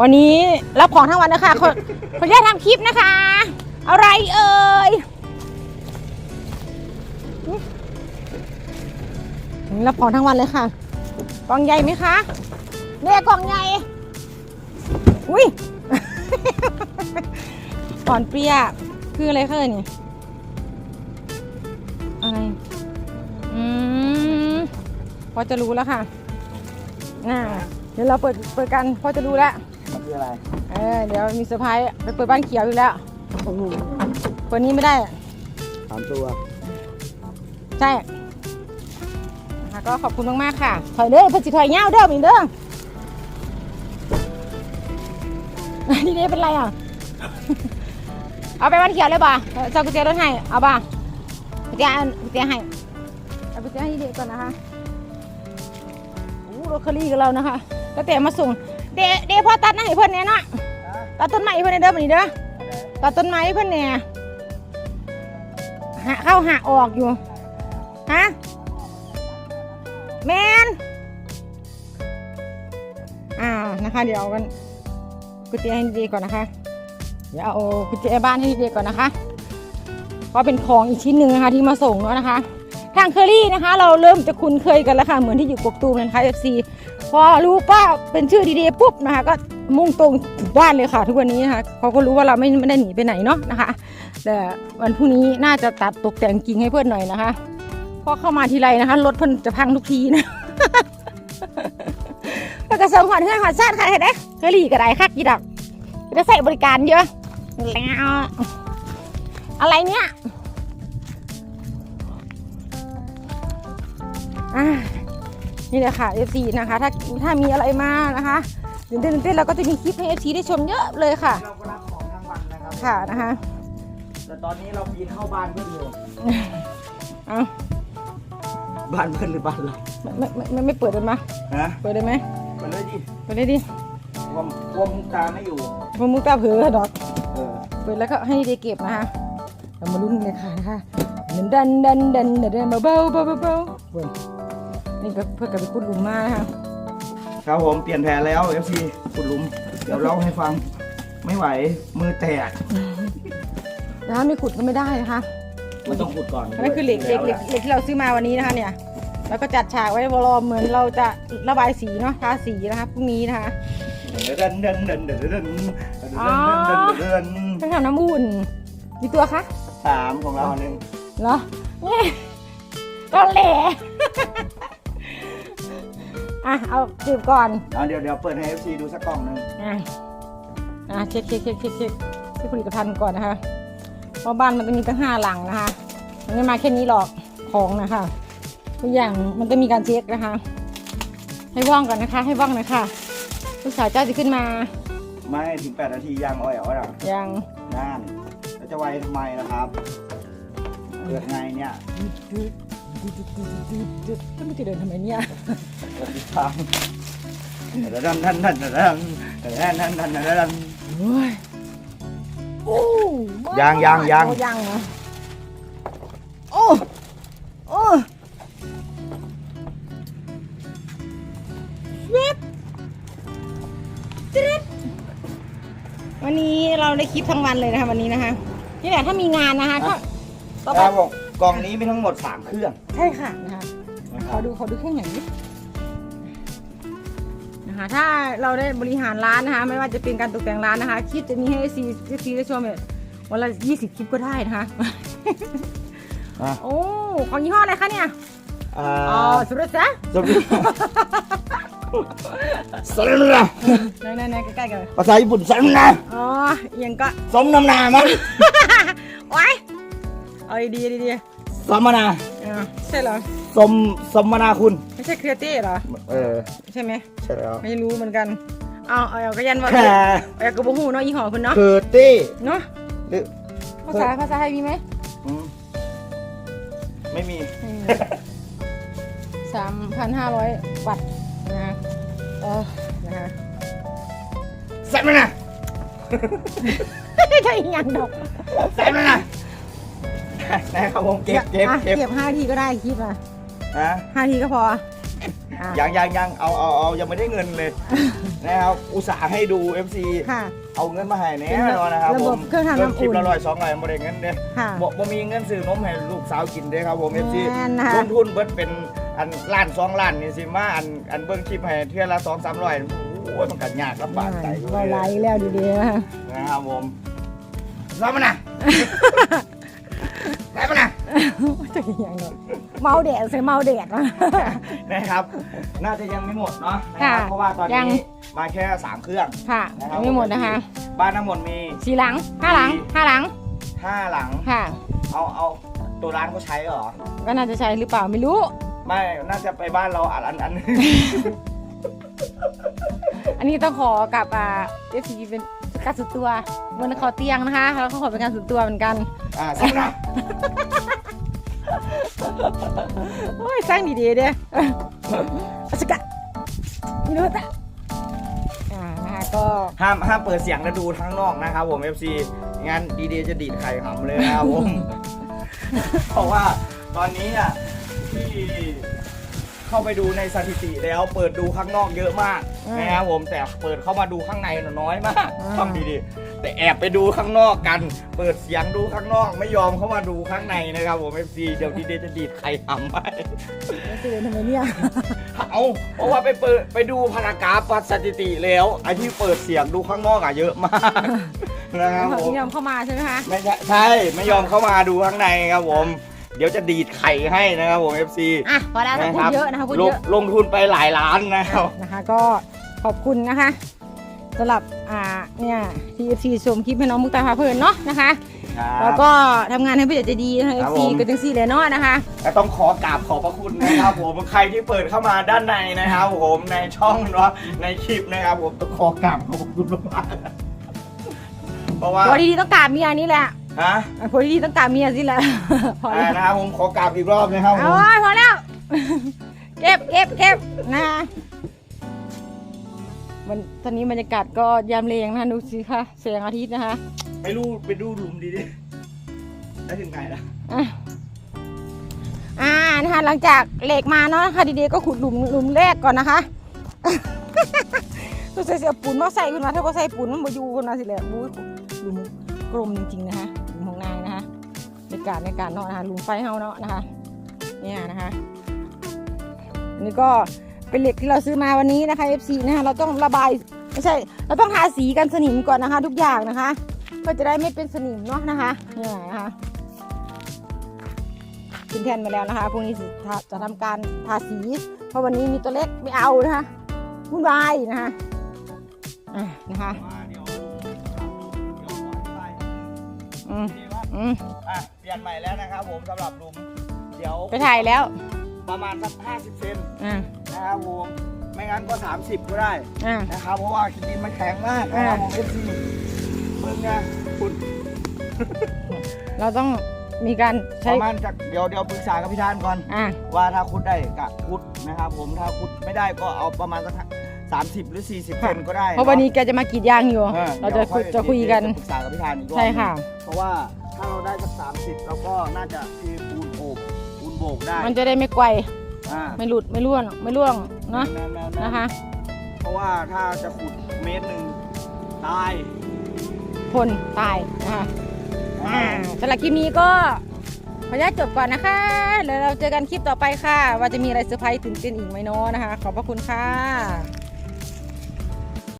วันนี้รับของทั้งวันนะคะคนคนแรกทำคลิปนะคะ อะไรเอ่ยรับของทั้งวันเลยค่ะกล่องใหญ่ไหมคะเนี่ยกล่องใหญ่อุ้ยก่อนเปรี้ยคืออะไรคะเนี่ยอะไรอืมพอจะรู้แล้วค่ะน่าเดี๋ยวเราเปิดเปิดกันพอจะรู้แล้ว คืออะไรเออเดี๋ยวมีเซอร์ไพรส์ไปเปิดบ้านเขียวอยู่แล้วเปิดนี้ไม่ได้สามตัว ใช่นะคะก็ขอบคุณมากๆค่ะ ถอยเด้อเพื่อสิถอยเงาเด้อมินเด้อนี่เด้เป็นไรอะ เอาไปบ้านเขียวเลยป่ะเจ้ากุญแจรถให้ เอาป่ะกุญแจกุญแจให้เอากุญแจให้เด็กก่อนนะคะอู้รถเคอรี่กับเรานะคะแล้วแต่มาส่ง เดเดพ่อตัดให้เพื่อนเนี่ยเนาะตัดต้นไม้ให้เพื่อนเนี่ยเด้อบัดนี้เด้อตัดต้นไม้ให้เพื่อนเนี่ยหาเข้าหาออกอยู่ฮะแมนอ่านะคะ เดี๋ยวเอากันกุญแจให้ดีๆก่อนนะคะ เดี๋ยวเอากุญแจบ้านให้ดีๆก่อนนะคะก็เป็นของอีกชิ้นหนึ่งนะคะที่มาส่งแล้วนะคะ ทางเคอรี่นะคะ เราเริ่มจะคุ้นเคยกันแล้วค่ะ เหมือนที่อยู่กกตูมนะคะ FC พอรู้ว่าเป็นชื่อดีๆปุ๊บนะคะ ก็มุ่งตรงถึงบ้านเลยค่ะ ทุกวันนี้นะคะเขาก็รู้ว่าเราไม่ไม่ได้หนีไปไหนเนาะนะคะแต่วันพรุ่งนี้น่าจะตัดตกแต่งกิ่งให้เพื่อนหน่อยนะคะพราะเข้ามาทีไรนะคะรถเพิ่นจะพังทุกทีนะแล้วก็ส่งหอดเพื่อนหอดชาติค่ะเห็นไหมเคอรี่ก็ได้คักกี่ดอกจะใส่บริการเยอะแล้วอะไรเนี่ย อ่านี่เลยค่ะ FC นะคะ ถ้าถ้ามีอะไรมานะคะตื่นเต้นตื่นเต้นเราก็จะมีคลิปให้ FC ได้ชมเยอะเลยค่ะ เราก็รับของทั้งวันนะครับค่ะนะคะแต่ตอนนี้เราปีนเข้าบ้านเพื่อนอยู่เอาบ้านเพื่อนหรือบ้านเราไม่ไม่ไม่ไม่เปิดเลยมาฮะเปิดเลยไหมไปเลยดิเปิดเลยดิวมวมมุกตาไม่อยู่ผมมุกตาเผือดอก เออเปิดแล้วก็ให้ได้เก็บนะคะเรามาลุ้นกันเลยค่ะนะคะดันดันดันดันดันเบาเบาเบาเบาเบาเว้ย นี่ก็เพื่อกับไปขุดหลุมมานะคะครับผมเปลี่ยนแผลแล้วเอฟซีขุดหลุม เดี๋ยวเล่าให้ฟังไม่ไหวมือแตกนะคะไม่ขุดก็ไม่ได้นะคะมันต้องขุดก่อนนั่นคือเหล็กเหล็กเหล็กเหล็กที่เราซื้อมาวันนี้นะคะเนี่ยแล้วก็จัดฉากไว้บอลเหมือนเราจะระบายสีเนาะทาสีนะคะพรุ่งนี้นะคะเดินเดินเดินเดินเดินเดินเดินเดินเดิำอุ่นกี่ตัวคะสามของเราหนึ่งเหรอเนี่ยก็เหล่ อะเอาจีบก่อนเอาเดี๋ยวเดี๋ยวเปิดให้ FC ดูสักกล่องหนึ่งอะอะเช็คเช็คเช็คเช็คเช็คเช็คผลิตภัณฑ์ก่อนนะคะเพราะบ้านมันจะมีตั้งห้าหลังนะคะ มันไม่มาแค่นี้หรอกของนะคะทุกอย่างมันจะมีการเช็คนะคะ ให้ว่องก่อนนะคะ ให้ว่องหนะคะลูกสาวเจ้าจะขึ้นมาไม่ถึง 8 นาทียังอ้อยอ๋อยอะยังนั่นแล้วจะไวทำไมนะครับเกิดไงเนี่ย ท่านไม่จะเดินทำไมเนี่ยทำระดังดันดันดังดันดันดันดันโอ้ยโอ้ยางยางยางยางโอ้โอ้ฟิปตริปวันนี้เราได้คลิปทั้งวันเลยนะคะวันนี้นะคะนี่แหละถ้ามีงานนะคะก็ต่อไป กล่องนี้มีทั้งหมด 3 เครื่องใช่ค่ะนะคะนะคขรัอบดูขอดูเครื่องอย่างนี้นะคะถ้าเราได้บริหารร้านนะคะ ไม่ว่าจะเป็นการตกแต่งร้านนะคะคลิปจะมีให้ซีซีได้ชมเนี่ยวันละยี่สิบคลิปก็ได้นะคะ อะโอ้ของยี่ห้ออะไรคะเนี่ยอ่าอ๋อสุดยอดจ้ะสวัสดีสมนาไหนไหนไหนใกล้ๆกันเลยภาษาญี่ปุ่นสมนาอ๋อเอียงก็ สมน้ำหนามั้งโอ้ยเอาดีๆดี สมนาๆอ่าใช่เหรอ สมสมนาคุณ ไม่ใช่เครียเต้เหรอ เออใช่ไหม ใช่แล้วไม่รู้เหมือนกัน เอาเอาเอาก็ยันว่าแค่เอากระบอกหูเนาะยี่ห้อคุณเนาะ เคอร์ตี้เนาะ หรือภาษาภาษาไทยมีไหมอืมไม่มี สามพันห้าร้อยวัตต์นะฮะเออนะฮะแซ่บไหมนะใช่ยังดอก แซ่บไหมนะ นะครับผมเก็บเก็บอะเก็บเก็บห้าทีก็ได้คลิปอะฮะห้าทีก็พออะยังยังยังเอาเอาเอายังไม่ได้เงินเลยนะครับอุตส่าห์ให้ดู FC ค่ะ เอาเงินมาให้แน่เป็นนอนนะครับระผบบมเครื่องทำน้ำอุ่น คลิปละร้อยสองร้อยบ่ได้เงินเด้ค่ะ บ่บ่มีเงินซื้อนมให้ลูกสาวกินเด้ครับผม FC แม่นนะคะ ลงทุนเบิดเป็นอันล้านสองล้านนี่สิมาอันอันเบิ่งคลิปให้เทื่อละสองสามร้อยโอ้ยมันก็ยากลำบากใจอยู่เราเลไล่ยแล้วดีๆนะคะนะครับผมรับมานะรับมานะ จะกินอย่างเดียวเมาแดดใส่เมาแดดวะนะครับ น่าจะยังไม่หมดเนาะนะคค่ะรับเพราะว่าตอนยัง นี้มาแค่สามเครื่องค่ะนะครัยับงไม่หมดนะคะบ้านทั้งหมดมีสี่หลังห้าหลังห้าหลังห้าหลัง ค่ะ เอาเอาตัวร้านเขาใช้เหรอ ก็น่าจะใช่หรือเปล่าไม่รู้ ไม่ น่าจะไปบ้านเราอันอันอัน อันนี้ต้องขอกับอ่าเอฟซีเป็นการสุดตัวบนขอเตียงนะคะแล้วก็ขอเป็นการสุดตัวเหมือนกัน อ่าสักนะ โอ้ยสร้างดีๆเด้ออาสกะนี่รู้ตะอ่านะคะก็ห้ามห้ามเปิดเสียงแล้วดูข้างนอกนะครับผม FC งั้นดีดีจะดีดไข่หำเลยนะครับผม เพราะว่าตอนนี้อะที่ เข้าไปดูในสถิติแล้วเปิดดูข้างนอกเยอะมากนะครับผมแต่เปิดเข้ามาดูข้างในน่ะน้อยมากทำดีๆแต่แอบไปดูข้างนอกกัน เปิดเสียงดูข้างนอกไม่ยอมเข้ามาดูข้างในนะครับผม FC เดี๋ยวดีเดจะดีดไข่หำไปไม่ตื่นทำไมเนี่ย เอาเพราะว่าไปเปิดไปดูพารากราฟวัดสถิติแล้วไอ้ที่เปิดเสียงดูข้างนอกอะเยอะมากนะครับผม ยอมเข้ามาใช่ไหมคะ ไม่ใช่ใช่ไม่ยอมเข้ามาดูข้างในครับผม เดี๋ยวจะดีดไข่ให้นะครับผม FC อะพอแล้วนะพูดเยอะนะคะพูดลเยงอะลงทุนไปหลายล้านนะครับ นะคะ ก็ขอบคุณนะคะสำหรับอ่าเนี่ยทีเอฟซีชมคลิปให้น้องมุกตาพาเพลินเนาะนะคะ แล้วก็ทำงานให้ผู้ใหญ่ใจดีนะคะเอครัฟบซีผมก็จังซี่เลยเนาะนะคะและต้องขอกราบขอบพระคุณนะครับ ผมใครที่เปิดเข้ามาด้านในนะครับผมในช่องเนาะในคลิปนะครับผมต้องขอกราบขอบคุณมากๆเพราะว่าผัวดีๆต้องการเมียนี่แหละ ฮะผัวดีๆต้องการเมียสิแหละ พออ่าแล้วนะครับผมขอกราบอีกรอบนะครับผเอาม ไว้พอแล้ว เก็บเก็บเก็บนะคะวันตอนนี้บรรยากาศก็ยามเลงนะคะดูสิคะแสงอาทิตย์นะคะไปดูไปดูหลุมดีดิได้ถึงไหนละอะอ่านะคะหลังจากเหล็กมาเนาะนะคะดีๆก็ขุดหลุมหลุมแรกก่อนนะคะตัวเสียๆปูนมาใส่ขึ้นมาถ้าพอใส่ปูนมันมาอยู่ขึ้นมาสิแหละบู๊หลุมกลมจริงๆนะคะ การในการเนาะนะคะลุมไฟเฮาเนาะนะคะเนี่ยนะคะอันนี้ก็เป็นเหล็กที่เราซื้อมาวันนี้นะคะ FC นะคะเราต้องระบายไม่ใช่ เราต้องทาสีกันสนิมก่อนนะคะ ทุกอย่างนะคะเพื่อจะได้ไม่เป็นสนิมเนาะนะคะเนี่ยนะคะขึ้นแทนมาแล้วนะคะพรุ่งนี้จะทาจะทำการทาสี เพราะวันนี้มีตัวเล็กไม่เอานะคะวุ่นวายนะคะอะนะคะมาเดี๋ยวเดี๋ยวขออธิบายอืมอืมอะ เปลี่ยนใหม่แล้วนะครับผมสำหรับหลุมเดี๋ยวไปถ่ายแล้วประมาณสัก 50 เซนอ่านะครับผมไม่งั้นก็ 30 ก็ได้อ่า นะครับเพราะว่าดินมันแข็งมากนะครับผมเอฟซีเพิ่งเนี่ยคุณเราต้องมีการปใช้ ระมาณจากเดี๋ยวเดี๋ยวปรึกษากับพี่ธานก่อน อ่า ว่าถ้าคุดได้กะคุดนะครับผมถ้าคุดไม่ได้ก็เอาประมาณสักสามสิบหรือ 40เซนก็ได้เพราะวันนี้แกจะมากรีดยางอยู่ ออเราจะดี๋วคุยอจะคุยกันเดี๋วปรึกษากับพี่ธานอีกรอบใช่ค่ะ เพราะว่า ถ้าเราได้สักสามสิบเราก็น่าจะคือปูนโอบปูนโบกได้มันจะได้ไม่ไกวอ่าไม่หลุดไม่ร่วงไม่ร่วงเนาะแน่ๆๆนะคะ เพราะว่าถ้าจะขุดเมตรหนึ่งตายคนตายนะคะอ่าสำหรับคลิปนี้ก็ขออนุญาตจบก่อนนะคะแล้วเราเจอกันคลิปต่อไปค่ะ ว่าจะมีอะไรเซอร์ไพรส์ตื่นเต้นอีกไหมเนาะนะคะ ขอบพระคุณค่ะ